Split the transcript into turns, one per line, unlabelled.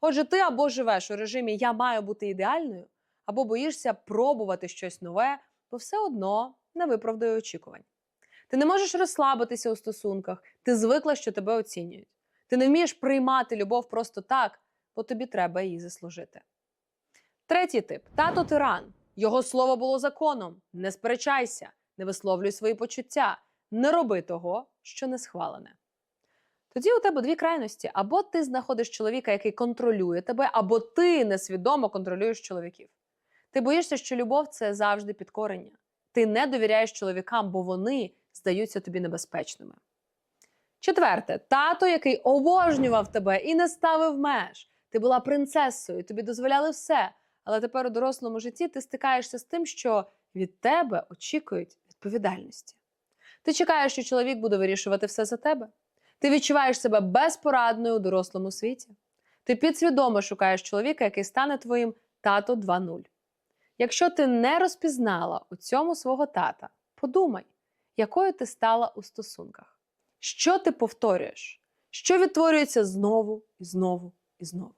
Отже, ти або живеш у режимі Я маю бути ідеальною, або боїшся пробувати щось нове, бо все одно не виправдає очікувань. Ти не можеш розслабитися у стосунках, ти звикла, що тебе оцінюють. Ти не вмієш приймати любов просто так, бо тобі треба її заслужити. Третій тип тато тиран. Його слово було законом. Не сперечайся, не висловлюй свої почуття, не роби того, що не схвалене. Тоді у тебе дві крайності: або ти знаходиш чоловіка, який контролює тебе, або ти несвідомо контролюєш чоловіків. Ти боїшся, що любов це завжди підкорення. Ти не довіряєш чоловікам, бо вони здаються тобі небезпечними. Четверте, тато, який обожнював тебе і не ставив меж. Ти була принцесою, тобі дозволяли все. Але тепер у дорослому житті ти стикаєшся з тим, що від тебе очікують відповідальності. Ти чекаєш, що чоловік буде вирішувати все за тебе. Ти відчуваєш себе безпорадною у дорослому світі. Ти підсвідомо шукаєш чоловіка, який стане твоїм тато 2.0. Якщо ти не розпізнала у цьому свого тата, подумай, якою ти стала у стосунках. Що ти повторюєш? Що відтворюється знову і знову і знову?